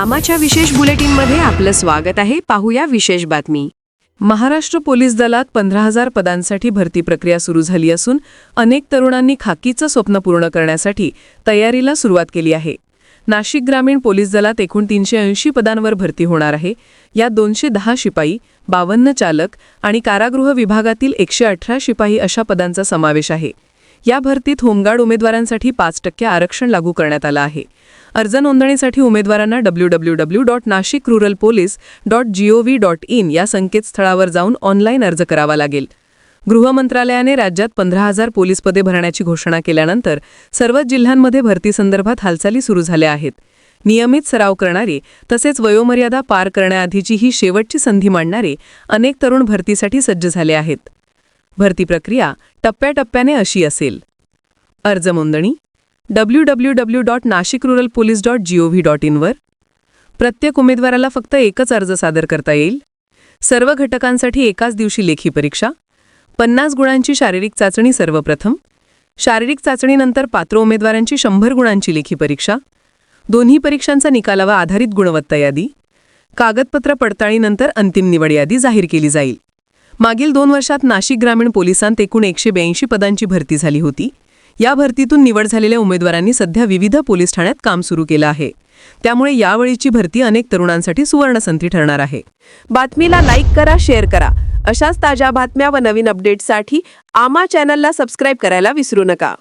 आमाच्या विशेष बुलेटिनमध्ये आपलं स्वागत आहे. पाहूया विशेष बातमी. महाराष्ट्र पोलीस दलात पंधरा हजार पदांसाठी भरती प्रक्रिया सुरू झाली असून अनेक तरुणांनी खाकीचं स्वप्न पूर्ण करण्यासाठी तयारीला सुरुवात केली आहे. नाशिक ग्रामीण पोलीस दलात एकूण तीनशे ऐंशी पदांवर भरती होणार आहे. यात दोनशे दहा शिपाई बावन्न चालक आणि कारागृह विभागातील एकशे अठरा शिपाई अशा पदांचा समावेश आहे. या भरतीत होमगार्ड उमेदवारांसाठी पाच टक्के आरक्षण लागू करण्यात आलं आहे. अर्ज नोंदणीसाठी उमेदवारांना W W W dot Nashik rural police dot gov dot in या संकेतस्थळावर जाऊन ऑनलाईन अर्ज करावा लागेल. गृह मंत्रालयाने राज्यात पंधरा हजार पोलीस पदे भरण्याची घोषणा केल्यानंतर सर्वच जिल्ह्यांमध्ये भरतीसंदर्भात हालचाली सुरू झाल्या आहेत. नियमित सराव करणारे तसेच वयोमर्यादा पार करण्याआधीची ही शेवटची संधी मांडणारे अनेक तरुण भरतीसाठी सज्ज झाले आहेत. भरती प्रक्रिया टप्प्याटप्प्याने अशी असेल. अर्ज नोंदणी W W W dot Nashik rural police dot gov dot इनवर प्रत्येक उमेदवाराला फक्त एकच अर्ज सादर करता येईल. सर्व घटकांसाठी एकाच दिवशी लेखी परीक्षा पन्नास गुणांची शारीरिक चाचणी सर्वप्रथम शारीरिक चाचणीनंतर पात्र उमेदवारांची शंभर गुणांची लेखी परीक्षा दोन्ही परीक्षांचा निकालावा आधारित गुणवत्ता यादी कागदपत्र पडताळीनंतर अंतिम निवड यादी जाहीर केली जाईल. मागील दोन वर्षात नाशिक ग्रामीण पोलिसांत एकूण एकशे ब्याऐंशी पदांची भरती झाली होती. या भरतीतून निवड झालेल्या उमेदवारांनी सध्या विविध पोलीस ठाण्यात काम सुरू केलं आहे. त्यामुळे यावेळीची भरती अनेक तरुणांसाठी सुवर्णसंधी ठरणार आहे. बातमीला लाईक करा शेअर करा. अशाच ताज्या बातम्या व नवीन अपडेट्ससाठी आमा चॅनलला सबस्क्राईब करायला विसरू नका.